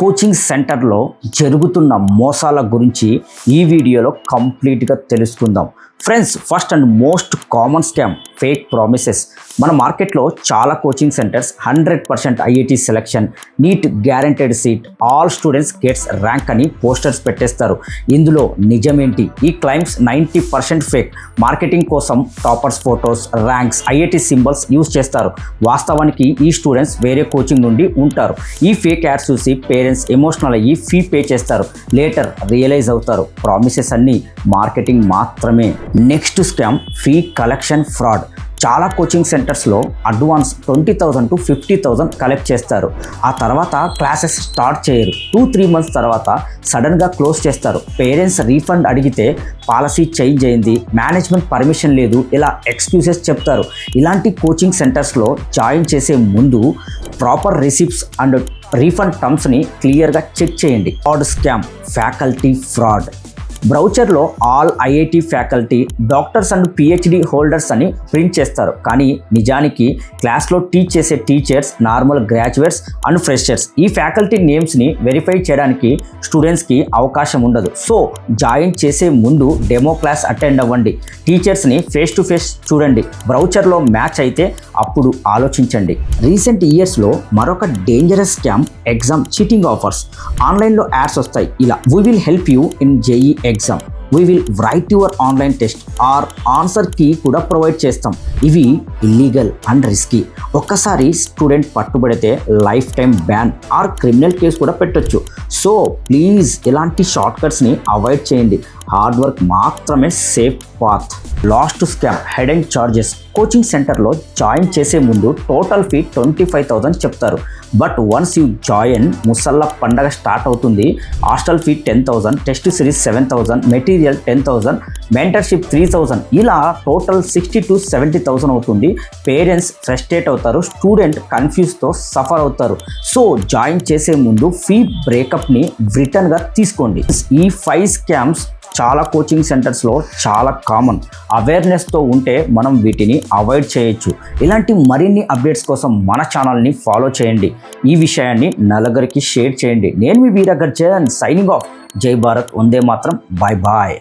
Coaching సెంటర్లో జరుగుతున్న మోసాల గురించి ఈ వీడియోలో కంప్లీట్గా తెలుసుకుందాం. Friends first and most common scam fake promises. మన మార్కెట్లో చాలా coaching centres hundred percent IIT selection NEET guaranteed seat all students gets rank అని పోస్టర్స్ పెట్టేస్తారు. ఇందులో నిజమేంటి? ఈ claims ninety percent fake. Marketing కోసం toppers photos ranks IIT symbols use చేస్తారు. వాస్తవానికి ఈ స్టూడెంట్స్ వేరే కోచింగ్ నుండి ఉంటారు. ఈ ఫేక్ యాడ్స్ చూసి పేరెంట్స్ ఎమోషనల్ అయ్యి ఫీ పే చేస్తారు. లేటర్ రియలైజ్ అవుతారు. ప్రామిసెస్ అన్నీ మార్కెటింగ్ మాత్రమే. Next scam fee collection fraud చాలా కోచింగ్ సెంటర్స్లో advance twenty thousand to fifty thousand collect చేస్తారు. ఆ తర్వాత క్లాసెస్ స్టార్ట్ చేయరు. టూ త్రీ మంత్స్ తర్వాత సడన్గా క్లోజ్ చేస్తారు. పేరెంట్స్ రీఫండ్ అడిగితే పాలసీ చేంజ్ అయింది. మేనేజ్మెంట్ పర్మిషన్ లేదు. ఇలా ఎక్స్క్యూజెస్ చెప్తారు. ఇలాంటి కోచింగ్ సెంటర్స్లో జాయిన్ చేసే ముందు ప్రాపర్ రిసిప్ట్స్ అండ్ రీఫండ్ టర్మ్స్ని క్లియర్గా చెక్ చేయండి. Fraud scam faculty fraud. బ్రౌచర్లో all IIT faculty doctors and PhD holders అని ప్రింట్ చేస్తారు. కానీ నిజానికి క్లాస్లో టీచ్ చేసే teachers normal graduates and freshers ఈ ఫ్యాకల్టీ నేమ్స్ని వెరిఫై చేయడానికి స్టూడెంట్స్కి అవకాశం ఉండదు. సో జాయిన్ చేసే ముందు డెమో క్లాస్ అటెండ్ అవ్వండి. టీచర్స్ని ఫేస్ టు ఫేస్ చూడండి. బ్రౌచర్లో మ్యాచ్ అయితే అప్పుడు ఆలోచించండి. రీసెంట్ ఇయర్స్లో మరొక dangerous scam exam cheating offers. ఆన్లైన్లో యాడ్స్ వస్తాయి. ఇలా we will help you in JE exam we will write your online test or answer key కూడా ప్రొవైడ్ చేస్తాం. ఇవి ఇల్లీగల్ అండ్ రిస్కీ ఒక్కసారి స్టూడెంట్ పట్టుబడితే life time ban or criminal case కూడా పెట్టొచ్చు. సో ప్లీజ్ ఇలాంటి షార్ట్ కట్స్ని అవాయిడ్ చేయండి. హార్డ్ వర్క్ మాత్రమే safe path. Last scam head and charges. Coaching సెంటర్లో జాయిన్ చేసే ముందు total fee twenty five thousand చెప్తారు. బట్ వన్స్ యూ జాయిన్ ముసల్లా పండగ స్టార్ట్ అవుతుంది. Hostel fee ten thousand test series seven thousand material ten thousand mentorship three thousand. ఇలా total sixty to seventy thousand అవుతుంది. Parents frustrate అవుతారు student కన్ఫ్యూజ్తో suffer అవుతారు. So join చేసే ముందు ఫీ బ్రేకప్ని రిటర్న్గా తీసుకోండి. ఈ ఫైవ్ స్కామ్స్ చాలా కోచింగ్ సెంటర్స్లో చాలా కామన్ అవేర్నెస్తో ఉంటే మనం వీటిని అవాయిడ్ చేయొచ్చు. ఇలాంటి మరిన్ని అప్డేట్స్ కోసం మన ఛానల్ని ఫాలో చేయండి. ఈ విషయాన్ని నలుగురికి షేర్ చేయండి. నేను మీ వీరగర్ జయన్ సైనింగ్ ఆఫ్ జై భారత్ వందే మాత్రం. Bye bye